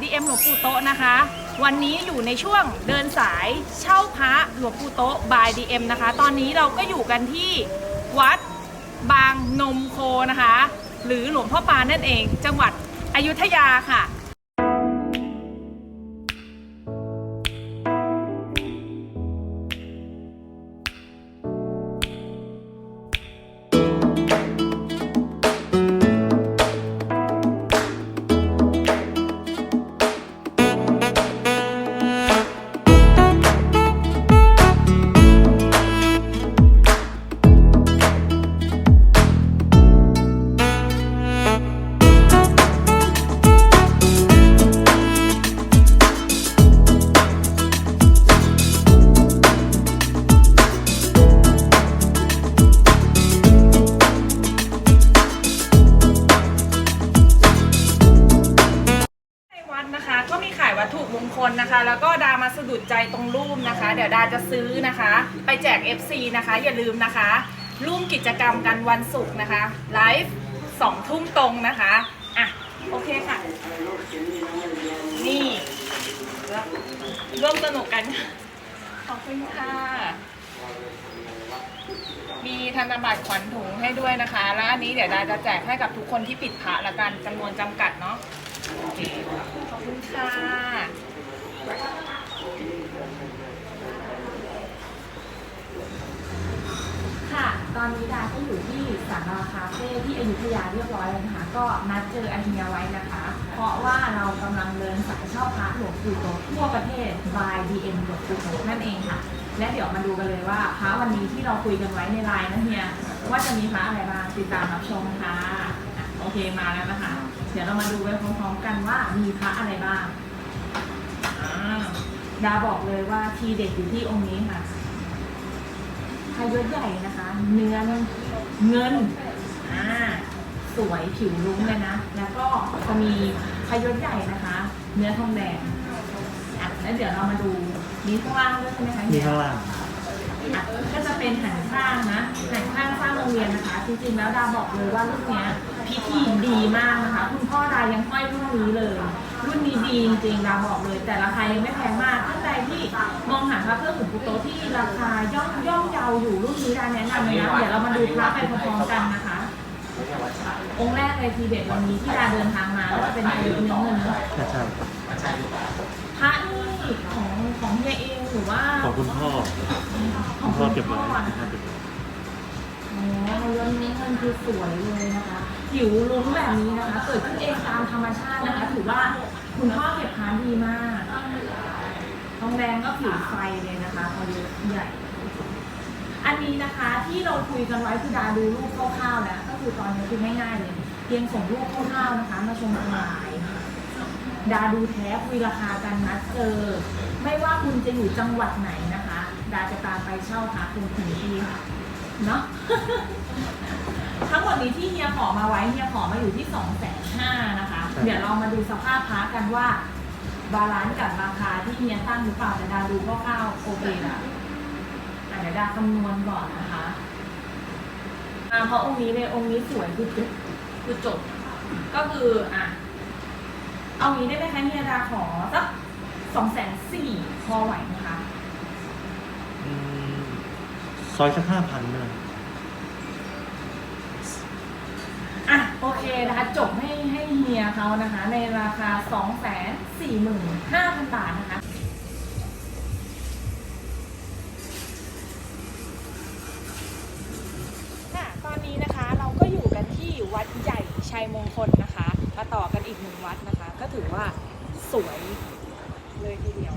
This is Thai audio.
DM หลวงปู่โตะนะคะ วันนี้อยู่ในช่วงเดินสายเช่าพระหลวงปู่โตะ by DM นะคะ ตอนนี้เราก็อยู่กันที่วัดบางนมโคนะคะ หรือหลวงพ่อปานนั่นเอง จังหวัดอยุธยาค่ะ คลนะคะ แล้วก็ดามาสะดุดใจตรงรูปนะคะ เดี๋ยวดาจะซื้อนะคะ ไปแจก FC นะคะ อย่าลืมนะคะ ร่วมกิจกรรมกันวันศุกร์นะคะไลฟ์สองทุ่มตรงนะคะอะโอเคค่ะ นี่ร่วมสนุกกัน ขอบคุณค่ะ มีธนบัตรขวัญถุงให้ด้วยนะคะ แล้วอันนี้เดี๋ยวดาจะแจกให้กับทุกคนที่ปิดพระละกันจำนวนจำกัดเนาะโอเคขอบคุณค่ะ ค่ะ ตอนนี้ดาก็อยู่ที่สาราคาเฟ่ที่อยุธยาเรียบร้อยแล้วนะคะ ก็นัดเจออาเฮียไว้นะคะ เพราะว่าเรากำลังเดินสายเช่าพระหลวงปู่โตทั่วประเทศ by DM หลวงปู่โตนั่นเองค่ะ และเดี๋ยวมาดูกันเลยว่าพระวันนี้ที่เราคุยกันไว้ในไลน์นะเฮียว่าจะมีพระอะไรบ้างติดตามรับชมค่ะอะ โอเคมาแล้วนะคะ เดี๋ยวเรามาดูไปพร้อมๆกันว่ามีพระอะไรบ้าง ดาบอกเลยว่าทีเด็ดอยู่ที่องค์นี้ค่ะพายศใหญ่นะคะ เนื้อเงินอ่าสวยผิวลุ้งเลยนะ แล้วก็จะมีพายศใหญ่นะคะ เนื้อทองแดงอะแล้วเดี๋ยวเรามาดูมีข้างล่างด้วยใช่ไหมคะมีเนี่ยข้างล่างอะก็จะเป็นหันข้างนะหันข้างสร้างโรงเรียนนะคะ จริงๆแล้วดาบอกเลยว่ารุ่นเนี้ยพิธีดีมากนะคะ คุณพ่อดายังห้อยรุ่นนี้เลย รุ่นนี้ดีจริงๆดาบอกเลย แต่ราคายังไม่แพงมากท่านใดที่มองหาพระเครื่องหลวงปู่โตะที่ราคาย่อมย่อมเยาอยู่รุ่นนี้ดาแนะนำเลยนะเดี๋ยวเรามาดูพระไปพร้อมๆกันนะคะ องค์แรกเลยทีเด็ดวันนี้ที่ดาเดินทางมาก็จะเป็นพายศเนื้อเงินเนอะใช่ใช่ พระนี่ของของเฮียเองหรือว่า ของคุณพ่อขคุองณพ่อเก็บไว้คุณพ่อคุณนะพ่อคะเก็บไว้ อ๋อเรื่องนี้มันคือสวยเลยนะคะผิวลุ้งแบบนี้นะคะ เกิดขึ้นเองตามธรรมชาตินะคะ ถือว่าคุณพ่อเก็บพานดีมากทองแดงก็ผิวไฟเลยนะคะพอเยอะใหญ่ อันนี้นะคะที่เราคุยกันไว้คือดาดูรูปคร่าวๆแล้วก็คือตอนนี้คือง่ายๆเลยเพียงส่งรูปคร่าวๆนะคะ มาชมออนไลน์ดาดูแท้คุยราคากันนัดเจอ ไม่ว่าคุณจะอยู่จังหวัดไหนนะคะ ดาจะตามไปเช่าหาคุณถึงที่ค่ะ เนาะ ทั้งหมดนี้ที่เฮียขอมาไว้เฮียขอมาอยู่ที่สองแสนห้านะคะ เดี๋ยวเรามาดูสภาพพระกันว่า บาลานซ์กับราคาที่เฮียตั้งหรือเปล่าแต่ดาดูคร่าวๆโอเคละอะเดี๋ยวดาคำนวณก่อนนะคะอ่าเพราะองค์นี้เลยองค์นี้สวยคือจบคือจบ ก็คืออะ เอางี้ได้ไหมคะเฮียดาขอสักสองแสนสี่พอไหวไหมคะ อืม ซอยสักห้าพันเลย อะโอเคนะคะจบให้ให้เฮียเขานะคะ ในราคา 2 4 5 0 0 0 บาทนะคะ ค่ะตอนนี้นะคะเราก็อยู่กันที่วัดใหญ่ชัยมงคลนะคะ มาต่อกันอีกหนึ่งวัดนะคะ ก็ถือว่าสวยเลยทีเดียว